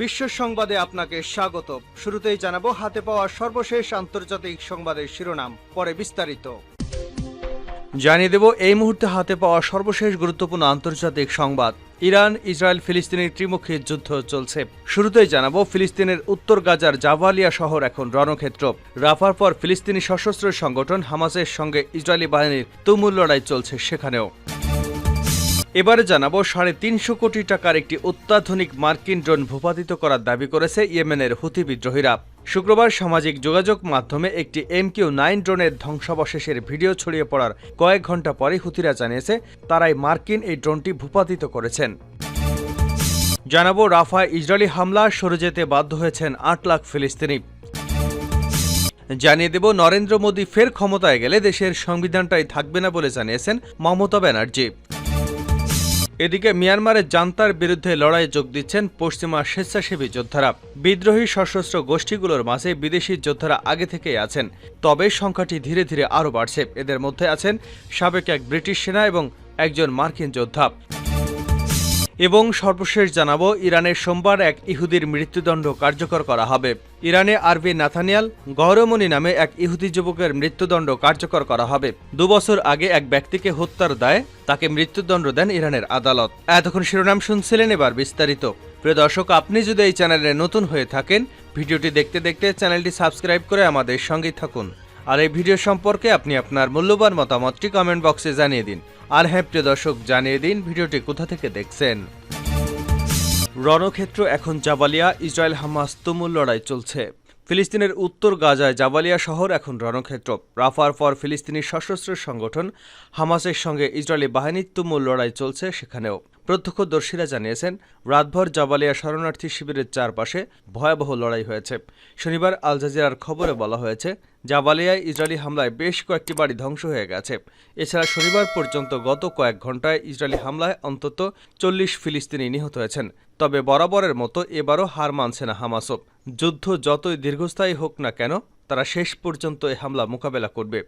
বিশ্ব সংবাদে আপনাকে স্বাগত। শুরুতেই জানাব, হাতে পাওয়া সর্বশেষ আন্তর্জাতিক সংবাদের শিরোনাম, পরে বিস্তারিত। জানিয়ে দেব, এই মুহূর্তে হাতে পাওয়া সর্বশেষ গুরুত্বপূর্ণ আন্তর্জাতিক সংবাদ। ইরান, ইসরায়েল, ফিলিস্তিনের ত্রিমুখী যুদ্ধ চলছে। শুরুতেই জানাব, ফিলিস্তিনের উত্তর গাজার জাভালিয়া শহর এখন রণক্ষেত্র। রাফার পর ফিলিস্তিনি সশস্ত্র সংগঠন হামাসের সঙ্গে ইসরায়েলি বাহিনীর তুমুল লড়াই চলছে সেখানেও। এবারে জানাব, সাড়ে তিনশো কোটি টাকার একটি অত্যাধুনিক মার্কিন ড্রোন ভূপাতিত করার দাবি করেছে ইয়েমেনের হুথি বিদ্রোহীরা। শুক্রবার সামাজিক যোগাযোগ মাধ্যমে একটি এমকিউ নাইন ড্রোনের ধ্বংসাবশেষের ভিডিও ছড়িয়ে পড়ার কয়েক ঘণ্টা পরে হুথিরা জানিয়েছে, তারাই মার্কিন এই ড্রোনটি ভূপাতিত করেছেন। জানাব, রাফায় ইসরায়েলি হামলা, সরে যেতে বাধ্য হয়েছেন আট লাখ ফিলিস্তিনি। জানিয়ে দেব, নরেন্দ্র মোদী ফের ক্ষমতায় গেলে দেশের সংবিধানটাই থাকবে না বলে জানিয়েছেন মমতা ব্যানার্জি। এদিকে মিয়ানমারের জান্তার বিরুদ্ধে লড়াইয়ে যোগ দিচ্ছেন পশ্চিমা স্বেচ্ছাসেবী যোদ্ধারা। বিদ্রোহী সশস্ত্র গোষ্ঠীগুলোর মাঝে বিদেশি যোদ্ধারা আগে থেকেই আছেন, তবে সংখ্যাটি ধীরে ধীরে আরও বাড়ছে। এদের মধ্যে আছেন সাবেক এক ব্রিটিশ সেনা এবং একজন মার্কিন যোদ্ধা। এবং সর্বশেষ জানাব, ইরানের সোমবার এক ইহুদির মৃত্যুদণ্ড কার্যকর করা হবে। ইরানে আরবি নাথানিয়াল গৌরমণি নামে এক ইহুদি যুবকের মৃত্যুদণ্ড কার্যকর করা হবে। দুবছর আগে এক ব্যক্তিকে হত্যার দায়ে তাকে মৃত্যুদণ্ড দেন ইরানের আদালত। এতক্ষণ শিরোনাম শুনছিলেন এবার বিস্তারিত। প্রিয় দর্শক, আপনি যদি এই চ্যানেলে নতুন হয়ে থাকেন, ভিডিওটি দেখতে দেখতে চ্যানেলটি সাবস্ক্রাইব করে আমাদের সঙ্গেই থাকুন। আর এই ভিডিও সম্পর্কে আপনি আপনার মূল্যবান মতামতটি কমেন্ট বক্সে জানিয়ে দিন। আর হ্যাঁ প্রিয় দর্শক, জানিয়ে দিন ভিডিওটি কোথা থেকে দেখছেন? রণক্ষেত্র এখন জাবালিয়া ইসরায়েল হামাস তুমুল লড়াই চলছে। ফিলিস্তিনের উত্তর গাজায় জাবালিয়া শহর এখন রণক্ষেত্র। রাফার পর ফিলিস্তিনি সশস্ত্র সংগঠন হামাসের সঙ্গে ইসরায়েলি বাহিনীর তুমুল লড়াই চলছে সেখানেও। প্রত্যক্ষদর্শীরা জানিয়েছেন, রাতভর জাবালিয়া শরণার্থী শিবিরের চারপাশে ভয়াবহ লড়াই হয়েছে। শনিবার আল জাজিরার খবরে বলা হয়েছে, জাবালিয়ায় ইসরায়েলি হামলায় বেশ কয়েকটি বাড়ি ধ্বংস হয়ে গেছে। এছাড়া শনিবার পর্যন্ত গত কয়েক ঘন্টায় ইসরায়েলি হামলায় অন্তত চল্লিশ ফিলিস্তিনি নিহত হয়েছেন। তবে বরাবরের মতো এবারও হার মানছে না হামাসও যুদ্ধ যতই দীর্ঘস্থায়ী হোক না কেন, তারা শেষ পর্যন্ত এ হামলা মোকাবেলা করবে।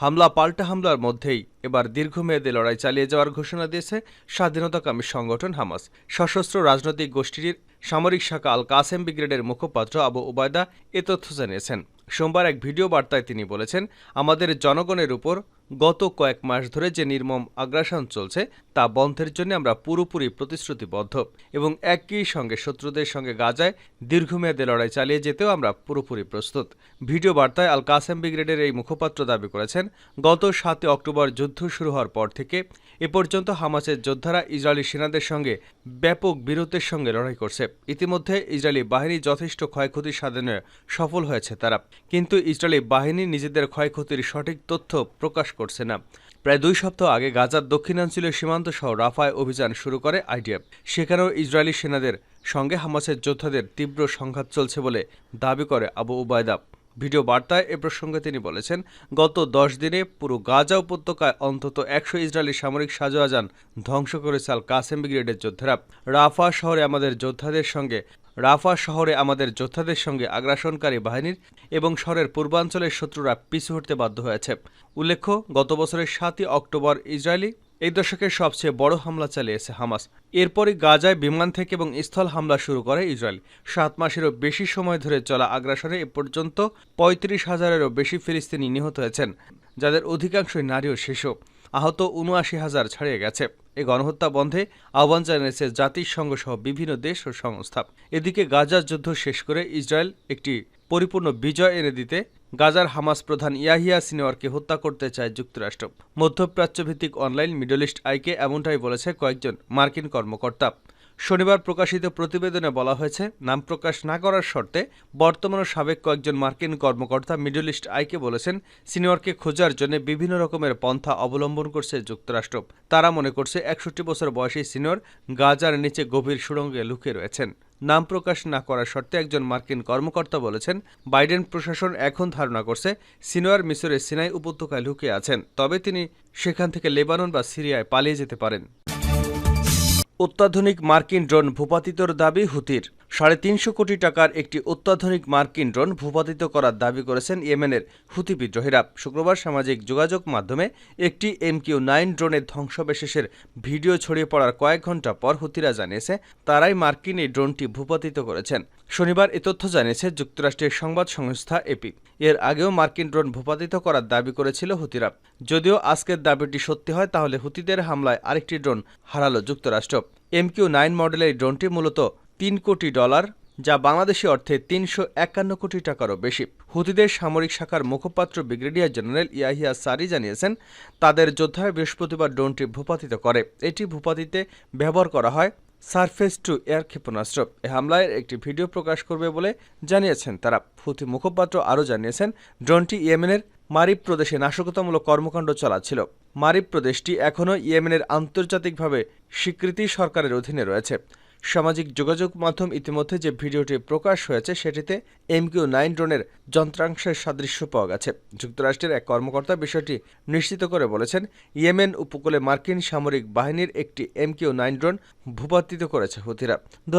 হামলা পাল্টা হামলার মধ্যেই এবার দীর্ঘমেয়াদী লড়াই চালিয়ে যাওয়ার ঘোষণা দিয়েছে স্বাধীনতাকামী সংগঠন হামাস। সশস্ত্র রাজনৈতিক গোষ্ঠীটির সামরিক শাখা আল কাসেম ব্রিগেডের মুখপাত্র আবু ওবায়দা এ তথ্য জানিয়েছেন। সোমবার এক ভিডিও বার্তায় তিনি বলেছেন, আমাদের জনগণের উপর গত কয়েক মাস ধরে যে নির্মম আগ্রাসন চলছে, তা বন্ধের জন্য আমরা পুরোপুরি প্রতিশ্রুতিবদ্ধ এবং একই সঙ্গে শত্রুদের সঙ্গে গাজায় দীর্ঘমেয়াদে লড়াই চালিয়ে যেতেও আমরা পুরোপুরি প্রস্তুত। ভিডিও বার্তায় আল কাসেম ব্রিগেডের এই মুখপাত্র দাবি করেছেন, গত সাতই অক্টোবর যুদ্ধ শুরু হওয়ার পর থেকে এ পর্যন্ত হামাসের যোদ্ধারা ইসরায়েলি সেনাদের সঙ্গে ব্যাপক বীরত্বের সঙ্গে লড়াই করছে। ইতিমধ্যে ইসরায়েলি বাহিনী যথেষ্ট ক্ষয়ক্ষতি সাধনে সফল হয়েছে তারা। কিন্তু ইসরায়েলি বাহিনী নিজেদের ক্ষয়ক্ষতির সঠিক তথ্য প্রকাশ করছে না। প্রায় দুই সপ্তাহ আগে গাজার দক্ষিণাঞ্চলীয় সীমান্ত সহ রাফায় অভিযান শুরু করে আইডিএফ। সেখানেও ইসরায়েলি সেনাদের সঙ্গে হামাসের যোদ্ধাদের তীব্র সংঘাত চলছে বলে দাবি করে আবু উবায়দা। ভিডিও বার্তায় এ প্রসঙ্গে তিনি বলেছেন, গত দশ দিনে পুরো গাজা উপত্যকায় অন্তত একশো ইসরায়েলি সামরিক সাজোয়াজান ধ্বংস করেছে আল কাসেম ব্রিগেডের যোদ্ধারা। রাফা শহরে আমাদের যোদ্ধাদের সঙ্গে, রাফা শহরে আমাদের যোদ্ধাদের সঙ্গে আগ্রাসনকারী বাহিনীর এবং শহরের পূর্বাঞ্চলের শত্রুরা পিছু হটতে বাধ্য হয়েছে। উল্লেখ্য, গত বছরের সাতই অক্টোবর ইসরায়েলি এই দশকের সবচেয়ে বড় হামলা চালিয়েছে হামাস। এরপরই গাজায় বিমান থেকে এবং স্থল হামলা শুরু করে ইসরায়েল। সাত মাসেরও বেশি সময় ধরে চলা আগ্রাসনে এ পর্যন্ত পঁয়ত্রিশ হাজারেরও বেশি ফিলিস্তিনি নিহত হয়েছেন, যাদের অধিকাংশই নারী ও শিশু। আহত উনআশি হাজার ছাড়িয়ে গেছে। এ গণহত্যা বন্ধে আহ্বান জানিয়েছে জাতিসংঘ সহ বিভিন্ন দেশ ও সংস্থা। এদিকে গাজার যুদ্ধ শেষ করে ইসরায়েল একটি পরিপূর্ণ বিজয় এনে দিতে গাজার হামাস প্রধান ইয়াহিয়া সিনোয়ারকে হত্যা করতে চায় যুক্তরাষ্ট্র। মধ্যপ্রাচ্যভিত্তিক অনলাইন মিডল ইস্ট আইকে এমনটাই বলেছে কয়েকজন মার্কিন কর্মকর্তা। শনিবার প্রকাশিত প্রতিবেদনে বলা হয়েছে, নাম প্রকাশ না করার শর্তে বর্তমান সাবেক কয়েকজন মার্কিন কর্মকর্তা মিডল ইস্ট আইকে বলেছেন, সিনিয়রকে খোঁজার জন্য বিভিন্ন রকমের পন্থা অবলম্বন করছে যুক্তরাষ্ট্র। তারা মনে করছে একষট্টি বছর বয়সী সিনিয়র গাজার নিচে গভীর সুড়ঙ্গে লুকিয়ে রয়েছেন। নাম প্রকাশ না করার শর্তে একজন মার্কিন কর্মকর্তা বলেছেন, বাইডেন প্রশাসন এখন ধারণা করছে সিনোয়ার মিসরের সিনাই উপত্যকায় লুকিয়ে আছেন, তবে তিনি সেখান থেকে লেবানন বা সিরিয়ায় পালিয়ে যেতে পারেন। অত্যাধুনিক মার্কিন ড্রোন ভূপাতিতর দাবি হুতির। সাড়ে তিনশো কোটি টাকার একটি অত্যাধুনিক মার্কিন ড্রোন ভূপাতিত করার দাবি করেছেন ইয়েমেনের হুতি বিদ্রোহীরা। শুক্রবার সামাজিক যোগাযোগ মাধ্যমে একটি এমকিউ নাইন ড্রোনের ধ্বংসবিশেষের ভিডিও ছড়িয়ে পড়ার কয়েক ঘণ্টা পর হুতিরা জানিয়েছে, তারাই মার্কিন এই ড্রোনটি ভূপাতিত করেছেন। শনিবার এ তথ্য জানিয়েছে যুক্তরাষ্ট্রের সংবাদ সংস্থা এপি। এর আগেও মার্কিন ড্রোন ভূপাতিত করার দাবি করেছিল হুতিরা যদিও আজকের দাবিটি সত্যি হয়, তাহলে হুতিদের হামলায় আরেকটি ড্রোন হারালো যুক্তরাষ্ট্র। এমকিউ নাইন মডেলের ড্রোনটি মূলত তিন কোটি ডলার, যা বাংলাদেশি অর্থে তিনশো একান্ন কোটি টাকারও বেশি। হুতিদের সামরিক শাখার মুখপাত্র ব্রিগেডিয়ার জেনারেল ইয়াহিয়া সারি জানিয়েছেন, তাদের যোদ্ধায় বৃহস্পতিবার ড্রোনটি ভূপাতিত করে। এটি ভূপাতিতে ব্যবহার করা হয় সারফেস টু এয়ার ক্ষেপণাস্ত্র। এ হামলায় একটি ভিডিও প্রকাশ করবে বলে জানিয়েছেন তারা। হুতি মুখপাত্র আরও জানিয়েছেন, ড্রোনটি ইয়েমেনের মারিব প্রদেশে নাশকতামূলক কর্মকাণ্ড চালাচ্ছিল। মারিব প্রদেশটি এখনও ইয়েমেনের আন্তর্জাতিকভাবে স্বীকৃতি সরকারের অধীনে রয়েছে। সামাজিক যোগাযোগ মাধ্যম ইতিমধ্যে যে ভিডিওটি প্রকাশ হয়েছে, সেটিতে এমকিউ নাইন ড্রোনের যন্ত্রাংশের সাদৃশ্য পাওয়া গেছে। যুক্তরাষ্ট্রের এক কর্মকর্তা বিষয়টি নিশ্চিত করে বলেছেন, ইয়েমেন উপকূলে মার্কিন সামরিক বাহিনীর একটি এমকিউ নাইন ড্রোন ভূপাতিত করেছে হুতিরা। দু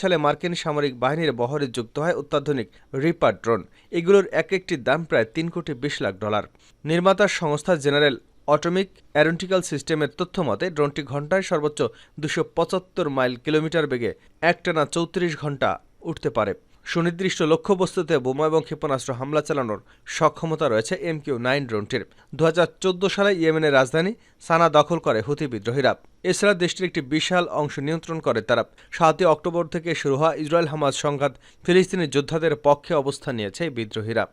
সালে মার্কিন সামরিক বাহিনীর বহরে যুক্ত হয় অত্যাধুনিক রিপার ড্রোন। এগুলোর এক একটি দাম প্রায় তিন কোটি বিশ লাখ ডলার। নির্মাতা সংস্থা জেনারেল অটোমিক অ্যারোনটিক্যাল সিস্টেমের তথ্য মতে ড্রোনটি ঘন্টায় সর্বোচ্চ দুশো পঁচাত্তর মাইল কিলোমিটার বেগে একটানা চৌত্রিশ ঘণ্টা উঠতে পারে। সুনির্দিষ্ট লক্ষ্যবস্তুতে বোমা এবং ক্ষেপণাস্ত্র হামলা চালানোর সক্ষমতা রয়েছে এমকিউ নাইন ড্রোনটির। দু হাজার চোদ্দ সালে ইয়েমেনের রাজধানী সানা দখল করে হুতি বিদ্রোহীরা। এছাড়া দেশটির একটি বিশাল অংশ নিয়ন্ত্রণ করে তারা। সাতই অক্টোবর থেকে শুরু হওয়া ইসরায়েল হামাজ সংঘাত ফিলিস্তিনি যোদ্ধাদের পক্ষে অবস্থান নিয়েছে বিদ্রোহীরা।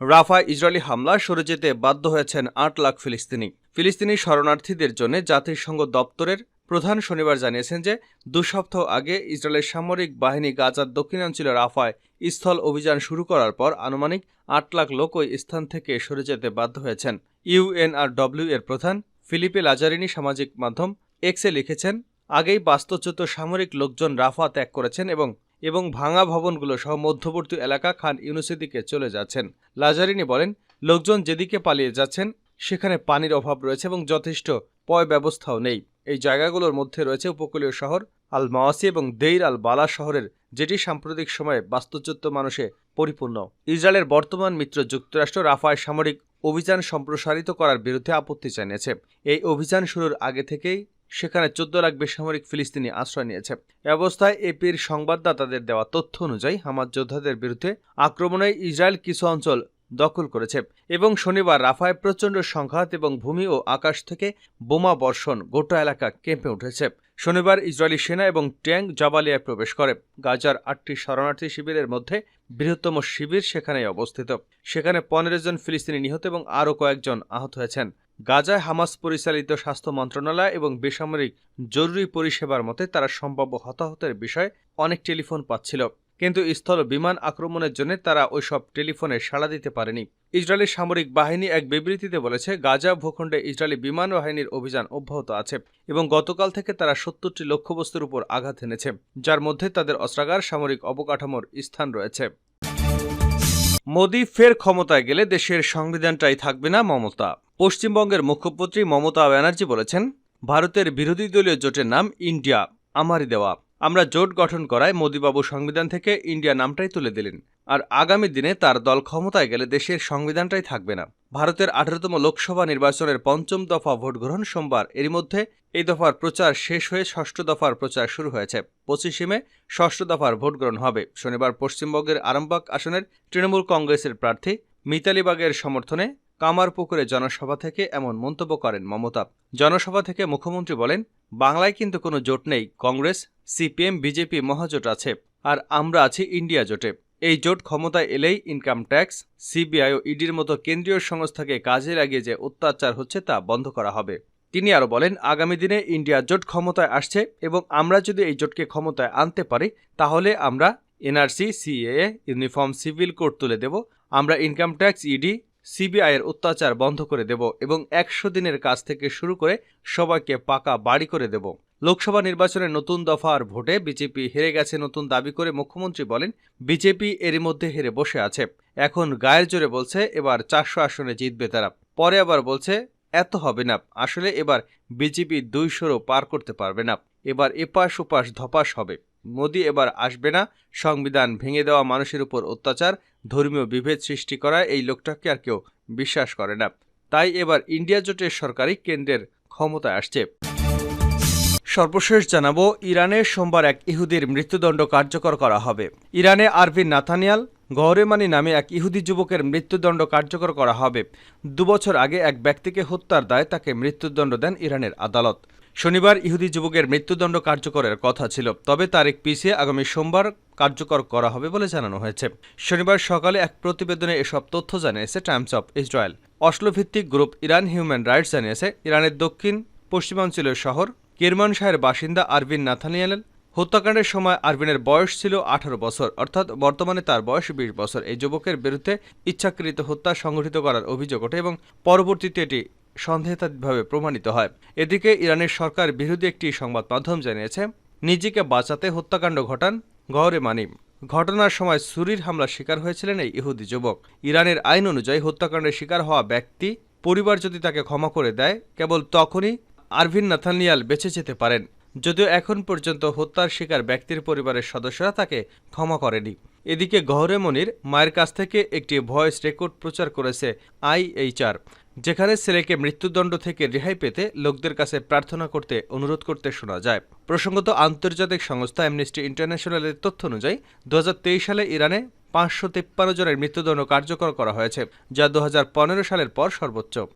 রাফায় ইসরায়েলি হামলা সরে যেতে বাধ্য হয়েছেন আট লাখ ফিলিস্তিনি। ফিলিস্তিনি শরণার্থীদের জন্য জাতিসংঘ দপ্তরের প্রধান শনিবার জানিয়েছেন যে, দু সপ্তাহ আগে ইসরায়েলের সামরিক বাহিনী গাজার দক্ষিণাঞ্চলে রাফায় স্থল অভিযান শুরু করার পর আনুমানিক আট লাখ লোক ওই স্থান থেকে সরে যেতে বাধ্য হয়েছেন। ইউএনআরডব্লিউ এর প্রধান ফিলিপে লাজারিনি সামাজিক মাধ্যম এক্সে লিখেছেন, আগেই বাস্তুচ্যুত সামরিক লোকজন রাফা ত্যাগ করেছেন এবং এবং ভাঙা ভবনগুলো সহ মধ্যবর্তী এলাকা খান ইউনুসের দিকে চলে যাচ্ছেন। লাজারিনি বলেন, লোকজন যেদিকে পালিয়ে যাচ্ছেন, সেখানে পানির অভাব রয়েছে এবং যথেষ্ট পয় ব্যবস্থাও নেই। এই জায়গাগুলোর মধ্যে রয়েছে উপকূলীয় শহর আল মাওয়াসি এবং দেইর আল বালা শহরের, যেটি সাম্প্রতিক সময়ে বাস্তুচ্যুত মানুষে পরিপূর্ণ। ইসরায়েলের বর্তমান মিত্র যুক্তরাষ্ট্র রাফায় সামরিক অভিযান সম্প্রসারিত করার বিরুদ্ধে আপত্তি জানিয়েছে। এই অভিযান শুরুর আগে থেকেই সেখানে চোদ্দ লাখ বেসামরিক ফিলিস্তিনি আশ্রয় নিয়েছে। অবস্থায় এপির সংবাদদাতাদের দেওয়া তথ্য অনুযায়ী হামাজ যোদ্ধাদের বিরুদ্ধে আক্রমণে ইসরায়েল কিছু অঞ্চল দখল করেছে এবং শনিবার রাফায় প্রচণ্ড সংঘাত এবং ভূমি ও আকাশ থেকে বোমা বর্ষণ গোটা এলাকা কেঁপে উঠেছে। শনিবার ইসরায়েলি সেনা এবং ট্যাঙ্ক জাবালিয়ায় প্রবেশ করে। গাজার আটটি শরণার্থী শিবিরের মধ্যে বৃহত্তম শিবির সেখানেই অবস্থিত। সেখানে পনেরো জন ফিলিস্তিনি নিহত এবং আরও কয়েকজন আহত হয়েছেন। গাজায় হামাস পরিচালিত স্বাস্থ্য মন্ত্রণালয় এবং বেসামরিক জরুরি পরিষেবার মতে তারা সম্ভাব্য হতাহতের বিষয়ে অনেক টেলিফোন পাচ্ছিল। কিন্তু স্থল বিমান আক্রমণের জন্য তারা ওইসব টেলিফোনে সাড়া দিতে পারেনি। ইসরায়েলের সামরিক বাহিনী এক বিবৃতিতে বলেছে, গাজা ভূখণ্ডে ইসরায়েলি বিমান বাহিনীর অভিযান অব্যাহত আছে এবং গতকাল থেকে তারা সত্তরটি লক্ষ্যবস্তুর উপর আঘাত এনেছে, যার মধ্যে তাদের অস্ত্রাগার, সামরিক অবকাঠামোর স্থান রয়েছে। মোদি ফের ক্ষমতায় গেলে দেশের সংবিধানটাই থাকবে না মমতা। পশ্চিমবঙ্গের মুখ্যমন্ত্রী মমতা ব্যানার্জি বলেছেন, ভারতের বিরোধী দলীয় জোটের নাম ইন্ডিয়া, আমারই দেওয়া। আমরা জোট গঠন করায় মোদীবাবু সংবিধান থেকে ইন্ডিয়া নামটাই তুলে দিলেন। আর আগামী দিনে তার দল ক্ষমতায় গেলে দেশের সংবিধানটাই থাকবে না। ভারতের আঠারোতম লোকসভা নির্বাচনের পঞ্চম দফা ভোট গ্রহণ সোমবার। এর মধ্যে এই দফার প্রচার শেষ হয়ে ষষ্ঠ দফার প্রচার শুরু হয়েছে। পঁচিশে মে ষষ্ঠ দফার ভোট গ্রহণ হবে। শনিবার পশ্চিমবঙ্গের আরামবাগ আসনের তৃণমূল কংগ্রেসের প্রার্থী মিতালিবাগের সমর্থনে কামারপুকুরে জনসভা থেকে এমন মন্তব্য করেন মমতা। জনসভা থেকে মুখ্যমন্ত্রী বলেন, বাংলায় কিন্তু কোনো জোট নেই। কংগ্রেস, সিপিএম, বিজেপি মহাজোট আছে। আর আমরা আছি ইন্ডিয়া জোটে। এই জোট ক্ষমতায় এলেই ইনকাম ট্যাক্স সিবিআই ও ইডির মতো কেন্দ্রীয় সংস্থাকে কাজে লাগিয়ে যে অত্যাচার হচ্ছে তা বন্ধ করা হবে। তিনি আরও বলেন, আগামী দিনে ইন্ডিয়া জোট ক্ষমতায় আসছে এবং আমরা যদি এই জোটকে ক্ষমতায় আনতে পারি, তাহলে আমরা NRC CAA uniform civil code তুলে দেব, আমরা ইনকাম ট্যাক্স ইডি সিবিআইয়ের অত্যাচার বন্ধ করে দেব এবং একশো দিনের কাজ থেকে শুরু করে সবাইকে পাকা বাড়ি করে দেব। লোকসভা নির্বাচনের নতুন দফার ভোটে বিজেপি হেরে গেছে নতুন দাবি করে মুখ্যমন্ত্রী বলেন, বিজেপি এরই মধ্যে হেরে বসে আছে। এখন গায়ের জোরে বলছে, এবার চারশো আসনে জিতবে তারা। পরে আবার বলছে, এত হবে না। আসলে এবার বিজেপি দুইশোরও পার করতে পারবে না। এবার এপাশ ওপাশ ধপাস হবে। মোদি এবার আসবে না। সংবিধান ভেঙে দেওয়া মানুষের উপর অত্যাচার, ধর্মীয় বিভেদ সৃষ্টি করা, এই লোকটাকে আর কেউ বিশ্বাস করে না। তাই এবার ইন্ডিয়া জোটের সরকারই কেন্দ্রের ক্ষমতায় আসছে। সর্বশেষ জানাব, ইরানে সোমবার এক ইহুদির মৃত্যুদণ্ড কার্যকর করা হবে। ইরানে আরভিন নাথানিয়াল গহরেমানি নামে এক ইহুদি যুবকের মৃত্যুদণ্ড কার্যকর করা হবে। দুবছর আগে এক ব্যক্তিকে হত্যার দায় তাকে মৃত্যুদণ্ড দেন ইরানের আদালত। শনিবার ইহুদি যুবকের মৃত্যুদণ্ড কার্যকরের কথা ছিল, তবে তারিখ পিছিয়ে আগামী সোমবার কার্যকর করা হবে বলে জানানো হয়েছে। শনিবার সকালে এক প্রতিবেদনে এসব তথ্য জানিয়েছে টাইমস অফ ইসরায়েল। অশ্লোভিত্তিক গ্রুপ ইরান হিউম্যান রাইটস জানিয়েছে, ইরানের দক্ষিণ পশ্চিমাঞ্চলীয় শহর কিরমানশাহের বাসিন্দা আরভিন নাথানিয়াল হত্যাকাণ্ডের সময় আরভিনের বয়স ছিল আঠারো বছর, অর্থাৎ বর্তমানে তার বয়স বিশ বছর। এই যুবকের বিরুদ্ধে ইচ্ছাকৃত হত্যা সংঘটিত করার অভিযোগ ওঠে এবং পরবর্তীতে এটি সন্দেহাতীতভাবে প্রমাণিত হয়। এদিকে ইরানের সরকার বিরোধী একটি সংবাদ মাধ্যম জানিয়েছে, নিজেকে বাঁচাতে হত্যাকাণ্ড ঘটান গহরে মানিম। ঘটনার সময় সুরির হামলার শিকার হয়েছিলেন এই ইহুদি যুবক। ইরানের আইন অনুযায়ী হত্যাকাণ্ডের শিকার হওয়া ব্যক্তি, পরিবার যদি তাকে ক্ষমা করে দেয়, কেবল তখনই আরভিন নাথানিয়াল বেঁচে যেতে পারেন, যদিও এখন পর্যন্ত হত্যার শিকার ব্যক্তির পরিবারের সদস্যরা তাকে ক্ষমা করেনি। এদিকে গহরে মনির মায়ের কাছ থেকে একটি ভয়েস রেকর্ড প্রচার করেছে আইএইচআর, যেখানে ছেলেকে মৃত্যুদণ্ড থেকে রেহাই পেতে লোকদের কাছে প্রার্থনা করতে অনুরোধ করতে শোনা যায়। প্রসঙ্গত, আন্তর্জাতিক সংস্থা অ্যামনেস্টি ইন্টারন্যাশনালের তথ্য অনুযায়ী দু হাজার তেইশ সালে ইরানে পাঁচশো তিপ্পান্ন জনের মৃত্যুদণ্ড কার্যকর করা হয়েছে, যা দু হাজার পনেরো সালের পর সর্বোচ্চ।